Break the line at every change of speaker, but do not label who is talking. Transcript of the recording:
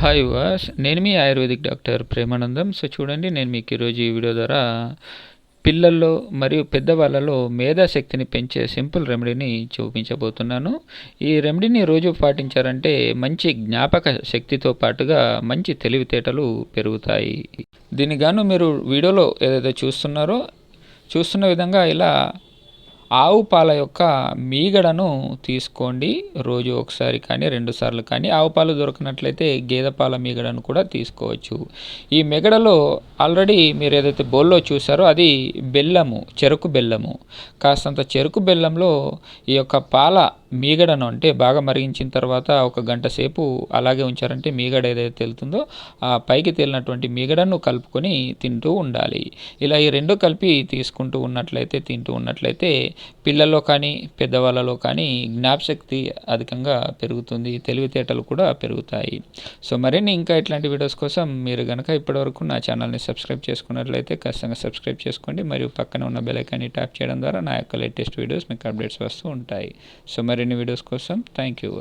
Hi వాస్ నేను మీ ఆయుర్వేదిక్ డాక్టర్ ప్రేమానందం. సో చూడండి నేను మీకు ఈరోజు ఈ వీడియో ద్వారా పిల్లల్లో మరియు పెద్దవాళ్ళలో మేధాశక్తిని పెంచే సింపుల్ రెమెడీని చూపించబోతున్నాను. ఈ రెమెడీని రోజు పాటించారంటే మంచి జ్ఞాపక శక్తితో పాటుగా మంచి తెలివితేటలు పెరుగుతాయి. దీనిగాను మీరు వీడియోలో ఏదైతే చూస్తున్నారో చూస్తున్న విధంగా ఇలా ఆవు పాల యొక్క మీగడను తీసుకోండి. రోజు ఒకసారి కానీ రెండు సార్లు కానీ ఆవు పాలు దొరకనట్లయితే గేదె పాల మీగడను కూడా తీసుకోవచ్చు. ఈ మిగడలో ఆల్రెడీ మీరు ఏదైతే బోల్లో చూసారో అది బెల్లము చెరుకు బెల్లము. కాస్తంత చెరుకు బెల్లంలో ఈ యొక్క పాల మీగడను అంటే బాగా మరిగించిన తర్వాత ఒక గంట సేపు అలాగే ఉంచారంటే మీగడ ఏదైతే తెలుతుందో ఆ పైకి తేలినటువంటి మీగడను కలుపుకొని తింటూ ఉండాలి. ఇలా ఈ రెండు కలిపి తీసుకుంటూ ఉన్నట్లయితే తింటూ ఉన్నట్లయితే పిల్లల్లో కానీ పెద్దవాళ్ళలో కానీ జ్ఞాపశక్తి అధికంగా పెరుగుతుంది తెలివితేటలు కూడా పెరుగుతాయి. సో మరిన్ని ఇంకా ఇట్లాంటి వీడియోస్ కోసం మీరు కనుక ఇప్పటివరకు నా ఛానల్ని సబ్స్క్రైబ్ చేసుకున్నట్లయితే ఖచ్చితంగా సబ్స్క్రైబ్ చేసుకోండి. మరియు పక్కన ఉన్న బెల్ ఐకాన్ని ట్యాప్ చేయడం ద్వారా నా యొక్క లేటెస్ట్ వీడియోస్ మీకు అప్డేట్స్ వస్తూ ఉంటాయి. సో మరి మరిన్ని వీడియోస్ కోసం. Thank you